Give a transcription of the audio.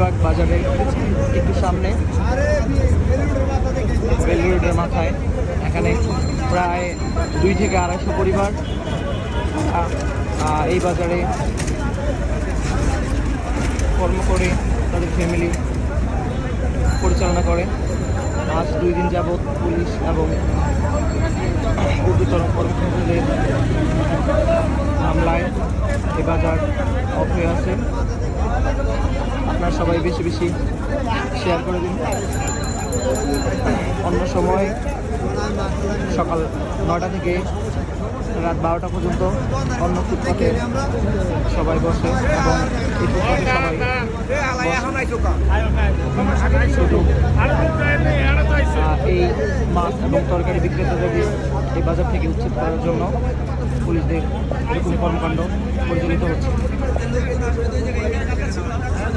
মালিবাগ বাজারের একটু সামনে। রেল রোডের মাথায়। এখানে প্রায় দুই থেকে আড়াইশো পরিবার। এই বাজারে কর্ম করে তাদের ফ্যামিলি পরিচালনা করে। আজ দুই দিন যাবৎ পুলিশ এবং ঊর্ধ্বতন কর্মচারীদের হামলায় এ বাজার অফ হয়ে আছে। আপনারা সবাই বেশি বেশি শেয়ার করে দিন। অন্য সময় সকাল নটা থেকে রাত বারোটা পর্যন্ত অন্য ফুটপাতে সবাই বসে এই এই মাছ এবং তরকারি বিক্রেতাদেরকে এই বাজার থেকে উচ্ছেদ করার জন্য পুলিশদের এরকম কর্মকাণ্ড পরিচালিত হচ্ছে।